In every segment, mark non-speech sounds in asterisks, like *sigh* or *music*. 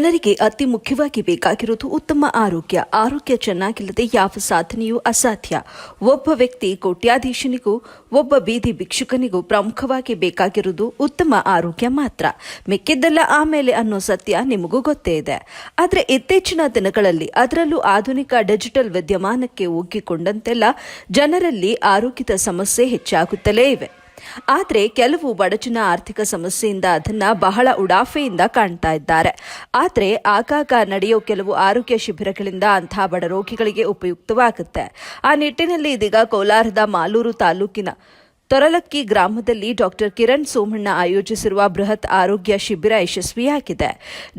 ಜನರಿಗೆ ಅತಿ ಮುಖ್ಯವಾಗಿ ಬೇಕಾಗಿರುವುದು ಉತ್ತಮ ಆರೋಗ್ಯ. ಆರೋಗ್ಯ ಚೆನ್ನಾಗಿಲ್ಲದೆ ಯಾವ ಸಾಧನೆಯೂ ಅಸಾಧ್ಯ. ಒಬ್ಬ ವ್ಯಕ್ತಿ ಕೋಟ್ಯಾಧೀಶನಿಗೂ, ಒಬ್ಬ ಬೀದಿ ಭಿಕ್ಷುಕನಿಗೂ ಪ್ರಮುಖವಾಗಿ ಬೇಕಾಗಿರುವುದು ಉತ್ತಮ ಆರೋಗ್ಯ ಮಾತ್ರ. ಮಿಕ್ಕಿದ್ದೆಲ್ಲ ಆಮೇಲೆ ಅನ್ನೋ ಸತ್ಯ ನಿಮಗೂ ಗೊತ್ತೇ ಇದೆ. ಆದರೆ ಇತ್ತೀಚಿನ ದಿನಗಳಲ್ಲಿ ಅದರಲ್ಲೂ ಆಧುನಿಕ ಡಿಜಿಟಲ್ ವಿದ್ಯಮಾನಕ್ಕೆ ಒಗ್ಗಿಕೊಂಡಂತೆಲ್ಲ ಜನರಲ್ಲಿ ಆರೋಗ್ಯದ ಸಮಸ್ಯೆ ಹೆಚ್ಚಾಗುತ್ತಲೇ ಇವೆ. ಆದರೆ ಕೆಲವು ಬಡಜನ ಆರ್ಥಿಕ ಸಮಸ್ಯೆಯಿಂದ ಅದನ್ನ ಬಹಳ ಉಡಾಫೆಯಿಂದ ಕಾಣ್ತಾ ಇದ್ದಾರೆ. ಆದರೆ ಆಗಾಗ ನಡೆಯೋ ಕೆಲವು ಆರೋಗ್ಯ ಶಿಬಿರಗಳಿಂದ ಅಂತಹ ಬಡ ರೋಗಿಗಳಿಗೆ ಉಪಯುಕ್ತವಾಗುತ್ತೆ. ಆ ನಿಟ್ಟಿನಲ್ಲಿ ಇದೀಗ ಕೋಲಾರದ ಮಾಲೂರು ತಾಲೂಕಿನ ತೊರಲಕ್ಕಿ ಗ್ರಾಮದಲ್ಲಿ ಡಾಕ್ಟರ್ ಕಿರಣ್ ಸೋಮಣ್ಣ ಆಯೋಜಿಸಿರುವ ಬೃಹತ್ ಆರೋಗ್ಯ ಶಿಬಿರ ಯಶಸ್ವಿಯಾಗಿದೆ.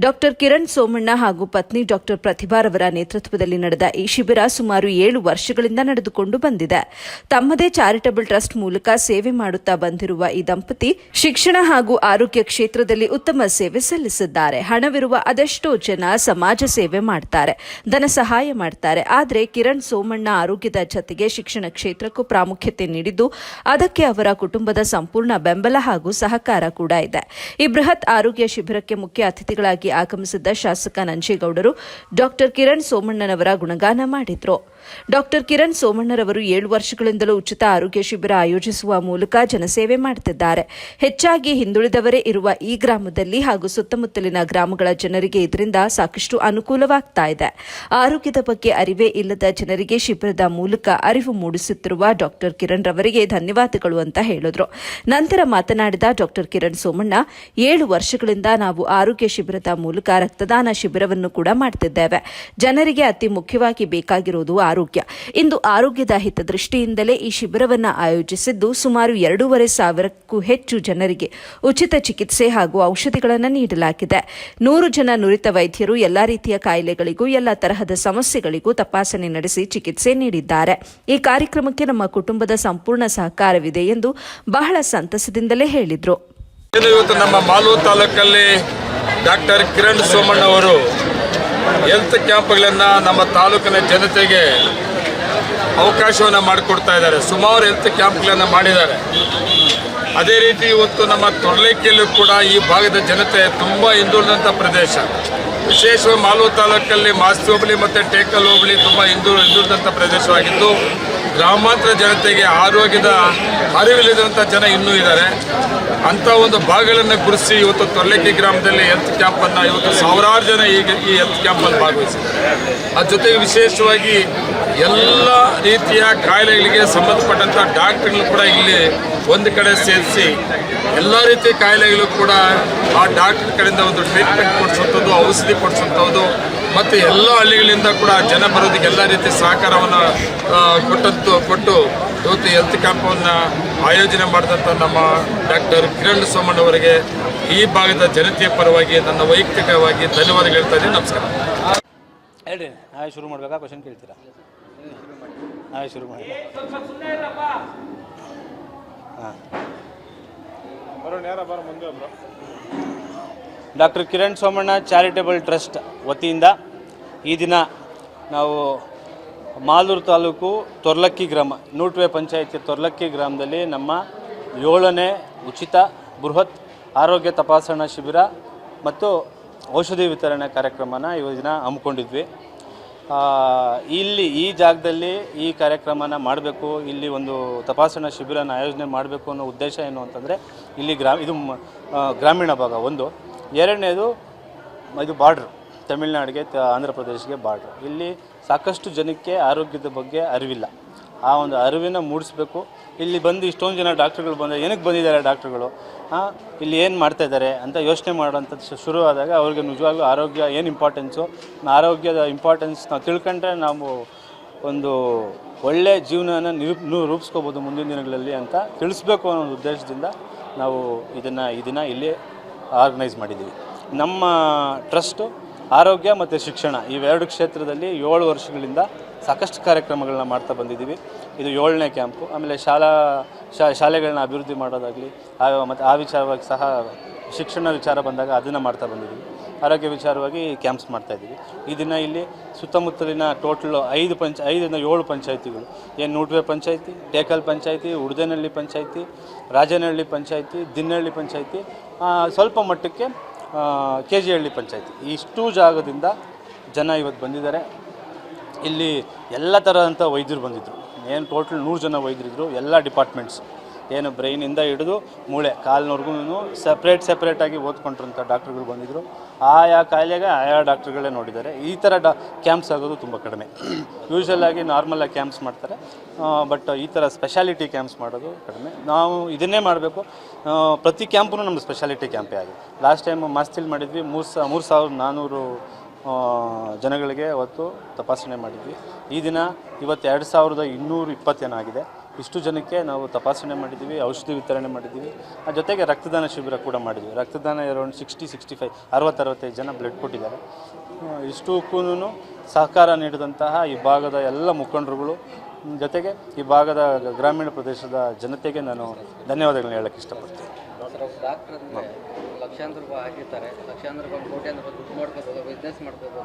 ಡಾಕ್ಟರ್ ಕಿರಣ್ ಸೋಮಣ್ಣ ಹಾಗೂ ಪತ್ನಿ ಡಾಕ್ಟರ್ ಪ್ರತಿಭಾರವರ ನೇತೃತ್ವದಲ್ಲಿ ನಡೆದ ಈ ಶಿಬಿರ ಸುಮಾರು ಏಳು ವರ್ಷಗಳಿಂದ ನಡೆದುಕೊಂಡು ಬಂದಿದೆ. ತಮ್ಮದೇ ಚಾರಿಟಬಲ್ ಟ್ರಸ್ಟ್ ಮೂಲಕ ಸೇವೆ ಮಾಡುತ್ತಾ ಬಂದಿರುವ ಈ ದಂಪತಿ ಶಿಕ್ಷಣ ಹಾಗೂ ಆರೋಗ್ಯ ಕ್ಷೇತ್ರದಲ್ಲಿ ಉತ್ತಮ ಸೇವೆ ಸಲ್ಲಿಸಿದ್ದಾರೆ. ಹಣವಿರುವ ಅದೆಷ್ಟೋ ಜನ ಸಮಾಜ ಸೇವೆ ಮಾಡ್ತಾರೆ, ಧನ ಸಹಾಯ ಮಾಡ್ತಾರೆ. ಆದರೆ ಕಿರಣ್ ಸೋಮಣ್ಣ ಆರೋಗ್ಯದ ಜತೆಗೆ ಶಿಕ್ಷಣ ಕ್ಷೇತ್ರಕ್ಕೂ ಪ್ರಾಮುಖ್ಯತೆ ನೀಡಿದ್ದು ಅದಕ್ಕೆ ಅವರ ಕುಟುಂಬದ ಸಂಪೂರ್ಣ ಬೆಂಬಲ ಹಾಗೂ ಸಹಕಾರ ಕೂಡ ಇದೆ. ಈ ಬೃಹತ್ ಆರೋಗ್ಯ ಶಿಬಿರಕ್ಕೆ ಮುಖ್ಯ ಅತಿಥಿಗಳಾಗಿ ಆಗಮಿಸಿದ್ದ ಶಾಸಕ ನಂಜೇಗೌಡರು ಡಾಕ್ಟರ್ ಕಿರಣ್ ಸೋಮಣ್ಣನವರ ಗುಣಗಾನ ಮಾಡಿದ್ರು. ಡಾಕ್ಟರ್ ಕಿರಣ್ ಸೋಮಣ್ಣರವರು ಏಳು ವರ್ಷಗಳಿಂದಲೂ ಉಚಿತ ಆರೋಗ್ಯ ಶಿಬಿರ ಆಯೋಜಿಸುವ ಮೂಲಕ ಜನಸೇವೆ ಮಾಡುತ್ತಿದ್ದಾರೆ ಹೆಚ್ಚಾಗಿ ಹಿಂದುಳಿದವರೇ ಇರುವ ಈ ಗ್ರಾಮದಲ್ಲಿ ಹಾಗೂ ಸುತ್ತಮುತ್ತಲಿನ ಗ್ರಾಮಗಳ ಜನರಿಗೆ ಇದರಿಂದ ಸಾಕಷ್ಟು ಅನುಕೂಲವಾಗ್ತಾ ಇದೆ. ಆರೋಗ್ಯದ ಬಗ್ಗೆ ಅರಿವೇ ಇಲ್ಲದ ಜನರಿಗೆ ಶಿಬಿರದ ಮೂಲಕ ಅರಿವು ಮೂಡಿಸುತ್ತಿರುವ ಡಾಕ್ಟರ್ ಕಿರಣ್ ರವರಿಗೆ ಧನ್ಯವಾದಗಳು ಅಂತ ಹೇಳಿದ್ರು. ನಂತರ ಮಾತನಾಡಿದ ಡಾಕ್ಟರ್ ಕಿರಣ್ ಸೋಮಣ್ಣ, ಏಳು ವರ್ಷಗಳಿಂದ ನಾವು ಆರೋಗ್ಯ ಶಿಬಿರದ ಮೂಲಕ ರಕ್ತದಾನ ಶಿಬಿರವನ್ನು ಕೂಡ ಮಾಡ್ತಿದ್ದೇವೆ. ಜನರಿಗೆ ಅತಿ ಮುಖ್ಯವಾಗಿ ಬೇಕಾಗಿರುವುದು ಆರೋಗ್ಯ. ಇಂದು ಆರೋಗ್ಯದ ಹಿತದೃಷ್ಟಿಯಿಂದಲೇ ಈ ಶಿಬಿರವನ್ನು ಆಯೋಜಿಸಿದ್ದು ಸುಮಾರು ಎರಡೂವರೆ ಸಾವಿರಕ್ಕೂ ಹೆಚ್ಚು ಜನರಿಗೆ ಉಚಿತ ಚಿಕಿತ್ಸೆ ಹಾಗೂ ಔಷಧಿಗಳನ್ನು ನೀಡಲಾಗಿದೆ. ನೂರು ಜನ ನುರಿತ ವೈದ್ಯರು ಎಲ್ಲಾ ರೀತಿಯ ಕಾಯಿಲೆಗಳಿಗೂ, ಎಲ್ಲ ತರಹದ ಸಮಸ್ಯೆಗಳಿಗೂ ತಪಾಸಣೆ ನಡೆಸಿ ಚಿಕಿತ್ಸೆ ನೀಡಿದ್ದಾರೆ. ಈ ಕಾರ್ಯಕ್ರಮಕ್ಕೆ ನಮ್ಮ ಕುಟುಂಬದ ಸಂಪೂರ್ಣ ಸಹಕಾರವಿದೆ ಎಂದು ಬಹಳ ಸಂತಸದಿಂದಲೇ ಹೇಳಿದರು. ಇವತ್ತು ನಮ್ಮ ಮಾಲೂರು ತಾಲೂಕಲ್ಲಿ ಡಾಕ್ಟರ್ ಕಿರಣ್ ಸೋಮಣ್ಣ ಅವರು ಹೆಲ್ತ್ ಕ್ಯಾಂಪ್ಗಳನ್ನು ನಮ್ಮ ತಾಲೂಕಿನ ಜನತೆಗೆ ಅವಕಾಶವನ್ನು ಮಾಡಿಕೊಡ್ತಾ ಇದ್ದಾರೆ. ಸುಮಾರು ಹೆಲ್ತ್ ಕ್ಯಾಂಪ್ಗಳನ್ನು ಮಾಡಿದ್ದಾರೆ. ಅದೇ ರೀತಿ ಇವತ್ತು ನಮ್ಮ ತೊರಲೇಕೆಯಲ್ಲೂ ಕೂಡ ಈ ಭಾಗದ ಜನತೆ ತುಂಬ ಹಿಂದುಳಿದಂಥ ಪ್ರದೇಶ. ವಿಶೇಷವಾಗಿ ಮಾಲೂರು ತಾಲೂಕಲ್ಲಿ ಮಾಸ್ತಿ ಹೋಬಳಿ ಮತ್ತು ಟೇಕಲ್ ಹೋಬಳಿ ತುಂಬ ಹಿಂದು ಹಿಂದುಳಿದಂಥ ಪ್ರದೇಶವಾಗಿದ್ದು ಗ್ರಾಮಾಂತರ ಜನತೆಗೆ ಆರೋಗ್ಯದ ಅರಿವಿಲ್ಲದಂಥ ಜನ ಇನ್ನೂ ಇದ್ದಾರೆ. ಅಂಥ ಒಂದು ಭಾಗಗಳನ್ನು ಗುರುಸಿ ಇವತ್ತು ತೊರ್ಲೆಕ್ಕಿ ಗ್ರಾಮದಲ್ಲಿ ಹೆಲ್ತ್ ಕ್ಯಾಂಪನ್ನು ಇವತ್ತು ಸಾವಿರಾರು ಜನ ಈಗ ಈ ಹೆಲ್ತ್ ಕ್ಯಾಂಪಲ್ಲಿ ಭಾಗವಹಿಸಿದ್ದಾರೆ. ಅದ್ರ ಜೊತೆಗೆ ವಿಶೇಷವಾಗಿ ಎಲ್ಲ ರೀತಿಯ ಕಾಯಿಲೆಗಳಿಗೆ ಸಂಬಂಧಪಟ್ಟಂಥ ಡಾಕ್ಟ್ರುಗಳು ಕೂಡ ಇಲ್ಲಿ ಒಂದು ಕಡೆ ಸೇರಿಸಿ ಎಲ್ಲ ರೀತಿಯ ಕಾಯಿಲೆಗಳು ಕೂಡ ಆ ಡಾಕ್ಟ್ರ್ ಕಡೆಯಿಂದ ಒಂದು ಟ್ರೀಟ್ಮೆಂಟ್ ಕೊಡಿಸುವಂಥದ್ದು ಔಷಧಿ ಕೊಡಿಸುವಂಥದ್ದು ಮತ್ತು ಎಲ್ಲ ಹಳ್ಳಿಗಳಿಂದ ಕೂಡ ಜನ ಬರೋದಕ್ಕೆ ಎಲ್ಲ ರೀತಿಯ ಸಹಕಾರವನ್ನು ಕೊಟ್ಟಂತು ಕೊಟ್ಟು ಇವತ್ತು ಹೆಲ್ತ್ ಕ್ಯಾಂಪನ್ನು ಆಯೋಜನೆ ಮಾಡಿದಂಥ ನಮ್ಮ ಡಾಕ್ಟರ್ ಕಿರಣ್ ಸೋಮಣ್ಣ ಅವರಿಗೆ ಈ ಭಾಗದ ಜನತೆಯ ಪರವಾಗಿ ನನ್ನ ವೈಯಕ್ತಿಕವಾಗಿ ಧನ್ಯವಾದ ಹೇಳ್ತಾ ಇದ್ದೀನಿ. ನಮಸ್ಕಾರ. ಹೇಳ್ರಿ ನಾವೇ ಶುರು ಮಾಡಬೇಕಾ? ಕ್ವಶನ್ ಕೇಳ್ತೀರಾ? ನಾವೇ ಶುರು ಮಾಡಿ ಹಾಂ. Doctor Kiran Somanna charitable trust ವತಿಯಿಂದ ಈ ದಿನ ನಾವು ಮಾಲೂರು ತಾಲೂಕು ತೊರ್ಲಕ್ಕಿ ಗ್ರಾಮ, ನೂಟ್ವೆ ಪಂಚಾಯಿತಿ ತೊರ್ಲಕ್ಕಿ ಗ್ರಾಮದಲ್ಲಿ ನಮ್ಮ ಏಳನೇ ಉಚಿತ ಬೃಹತ್ ಆರೋಗ್ಯ ತಪಾಸಣಾ ಶಿಬಿರ ಮತ್ತು ಔಷಧಿ ವಿತರಣೆ ಕಾರ್ಯಕ್ರಮನ ಈ ದಿನ ಹಮ್ಮಿಕೊಂಡಿದ್ವಿ. ಇಲ್ಲಿ ಈ ಜಾಗದಲ್ಲಿ ಈ ಕಾರ್ಯಕ್ರಮನ ಮಾಡಬೇಕು, ಇಲ್ಲಿ ಒಂದು ತಪಾಸಣಾ ಶಿಬಿರನ ಆಯೋಜನೆ ಮಾಡಬೇಕು ಅನ್ನೋ ಉದ್ದೇಶ ಏನು ಅಂತಂದರೆ, ಇಲ್ಲಿ ಗ್ರಾ ಇದು ಗ್ರಾಮೀಣ ಭಾಗ ಒಂದು. ಎರಡನೇದು ಇದು ಬಾರ್ಡ್ರ್, ತಮಿಳ್ನಾಡಿಗೆ, ತ- ಆಂಧ್ರ ಪ್ರದೇಶಕ್ಕೆ ಬಾರ್ಡ್ರ್. ಇಲ್ಲಿ ಸಾಕಷ್ಟು ಜನಕ್ಕೆ ಆರೋಗ್ಯದ ಬಗ್ಗೆ ಅರಿವಿಲ್ಲ. ಆ ಒಂದು ಅರಿವಿನ ಮೂಡಿಸ್ಬೇಕು. ಇಲ್ಲಿ ಬಂದು ಇಷ್ಟೊಂದು ಜನ ಡಾಕ್ಟ್ರುಗಳು ಬಂದ ಏನಕ್ಕೆ ಬಂದಿದ್ದಾರೆ ಡಾಕ್ಟ್ರುಗಳು? ಇಲ್ಲಿ ಏನು ಮಾಡ್ತಾ ಇದ್ದಾರೆ? ಅಂತ ಯೋಚನೆ ಮಾಡೋಂಥದ್ದು ಶುರು ಆದಾಗ ಅವ್ರಿಗೆ ನಿಜವಾಗ್ಲೂ ಆರೋಗ್ಯ ಏನು ಇಂಪಾರ್ಟೆನ್ಸು ಆರೋಗ್ಯದ ಇಂಪಾರ್ಟೆನ್ಸ್ ನಾವು ತಿಳ್ಕೊಂಡ್ರೆ ನಾವು ಒಂದು ಒಳ್ಳೆಯ ಜೀವನನ ನಿರೂಪ್ ರೂಪಿಸ್ಕೋಬೋದು ಮುಂದಿನ ದಿನಗಳಲ್ಲಿ ಅಂತ ತಿಳಿಸ್ಬೇಕು ಅನ್ನೋ ಒಂದು ಉದ್ದೇಶದಿಂದ ನಾವು ಇದನ್ನು ಇದನ್ನು ಇಲ್ಲಿ ಆರ್ಗನೈಸ್ ಮಾಡಿದ್ದೀವಿ. ನಮ್ಮ ಟ್ರಸ್ಟು ಆರೋಗ್ಯ ಮತ್ತು ಶಿಕ್ಷಣ ಇವೆರಡು ಕ್ಷೇತ್ರದಲ್ಲಿ ಏಳು ವರ್ಷಗಳಿಂದ ಸಾಕಷ್ಟು ಕಾರ್ಯಕ್ರಮಗಳನ್ನ ಮಾಡ್ತಾ ಬಂದಿದ್ದೀವಿ. ಇದು ಏಳನೇ ಕ್ಯಾಂಪು ಆಮೇಲೆ ಶಾಲಾ ಶಾಲೆಗಳನ್ನ ಅಭಿವೃದ್ಧಿ ಮಾಡೋದಾಗಲಿ ಮತ್ತು ಆ ವಿಚಾರವಾಗಿ ಸಹ ಶಿಕ್ಷಣ ವಿಚಾರ ಬಂದಾಗ ಅದನ್ನು ಮಾಡ್ತಾ ಬಂದಿದ್ದೀವಿ. ಆರೋಗ್ಯ ವಿಚಾರವಾಗಿ ಕ್ಯಾಂಪ್ಸ್ ಮಾಡ್ತಾ ಇದ್ದೀವಿ. ಈ ದಿನ ಇಲ್ಲಿ ಸುತ್ತಮುತ್ತಲಿನ ಟೋಟಲ್ ಐದು ಪಂಚ, ಐದರಿಂದ ಏಳು ಪಂಚಾಯಿತಿಗಳು. ಏನು ನೂಟ್ವೆ ಪಂಚಾಯಿತಿ, ಟೇಕಲ್ ಪಂಚಾಯಿತಿ, ಉಡ್ದೇನಹಳ್ಳಿ ಪಂಚಾಯಿತಿ, ರಾಜನಹಳ್ಳಿ ಪಂಚಾಯಿತಿ ದಿನ್ನಹಳ್ಳಿ ಪಂಚಾಯಿತಿ ಸ್ವಲ್ಪ ಮಟ್ಟಕ್ಕೆ ಕೆ ಜಿ ಹಳ್ಳಿ ಪಂಚಾಯಿತಿ. ಇಷ್ಟು ಜಾಗದಿಂದ ಜನ ಇವತ್ತು ಬಂದಿದ್ದಾರೆ. ಇಲ್ಲಿ ಎಲ್ಲ ಥರದಂಥ ವೈದ್ಯರು ಬಂದಿದ್ದರು ಏನು ಟೋಟಲ್ ನೂರು ಜನ ವೈದ್ಯರಿದ್ದರು ಎಲ್ಲ ಡಿಪಾರ್ಟ್ಮೆಂಟ್ಸ್ ಏನು ಬ್ರೈನಿಂದ ಹಿಡಿದು ಮೂಳೆ ಕಾಲಿನವರೆಗೂ ಸಪ್ರೇಟ್ ಸಪ್ರೇಟಾಗಿ ಓದ್ಕೊಂಡಿರೋಂಥ ಡಾಕ್ಟ್ರುಗಳು ಬಂದಿದ್ದರು ಆಯಾ ಕಾಯಿಲೆಗೆ ಆಯಾ ಡಾಕ್ಟ್ರುಗಳೇ ನೋಡಿದ್ದಾರೆ. ಈ ಥರ ಡಾ ಕ್ಯಾಂಪ್ಸ್ ಆಗೋದು ತುಂಬ ಕಡಿಮೆ. *clears throat* ಯೂಶ್ವಲ್ ಆಗಿ ನಾರ್ಮಲಾಗಿ ಕ್ಯಾಂಪ್ಸ್ ಮಾಡ್ತಾರೆ. ಬಟ್ ಈ ಥರ ಸ್ಪೆಷಾಲಿಟಿ ಕ್ಯಾಂಪ್ಸ್ ಮಾಡೋದು ಕಡಿಮೆ. ನಾವು ಇದನ್ನೇ ಮಾಡಬೇಕು. ಪ್ರತಿ ಕ್ಯಾಂಪೂ ನಮ್ಮ ಸ್ಪೆಷಾಲಿಟಿ ಕ್ಯಾಂಪೇ ಆಗಿದೆ ಲಾಸ್ಟ್ ಟೈಮ್ ಮಾಸ್ತಿಲ್ ಮಾಡಿದ್ವಿ. ಮೂರು ಸಾ, ಮೂರು ಸಾವಿರದ ನಾನ್ನೂರು ಜನಗಳಿಗೆ ಅವತ್ತು ತಪಾಸಣೆ ಮಾಡಿದ್ವಿ. ಈ ದಿನ ಇವತ್ತು ಎರಡು ಸಾವಿರದ ಇನ್ನೂರು ಇಪ್ಪತ್ತೇನಾಗಿದೆ ಇಷ್ಟು ಜನಕ್ಕೆ ನಾವು ತಪಾಸಣೆ ಮಾಡಿದ್ದೀವಿ, ಔಷಧಿ ವಿತರಣೆ ಮಾಡಿದ್ದೀವಿ. ಆ ಜೊತೆಗೆ ರಕ್ತದಾನ ಶಿಬಿರ ಕೂಡ ಮಾಡಿದ್ವಿ ರಕ್ತದಾನ ಅರೌಂಡ್ ಸಿಕ್ಸ್ಟಿ ಸಿಕ್ಸ್ಟಿ ಫೈವ್ ಅರವತ್ತು, ಅರವತ್ತೈದು ಜನ ಬ್ಲಡ್ ಕೊಟ್ಟಿದ್ದಾರೆ. ಇಷ್ಟಕ್ಕೂನು ಇಷ್ಟಕ್ಕೂ ಸಹಕಾರ ನೀಡಿದಂತಹ ಈ ಭಾಗದ ಎಲ್ಲ ಮುಖಂಡರುಗಳು, ಜೊತೆಗೆ ಈ ಭಾಗದ ಗ್ರಾಮೀಣ ಪ್ರದೇಶದ ಜನತೆಗೆ ನಾನು ಧನ್ಯವಾದಗಳನ್ನ ಹೇಳಕ್ಕೆ ಇಷ್ಟಪಡ್ತೀನಿ. ಲಕ್ಷಾಂತರ ರೂಪಾಯಿ ಹಾಕಿರ್ತಾರೆ. ಲಕ್ಷಾಂತರ ರೂಪಾಯಿ ರೂಪಾಯಿ ದುಡ್ಡು ಬಿಸ್ನೆಸ್ ಮಾಡ್ಕೋಬೋದು.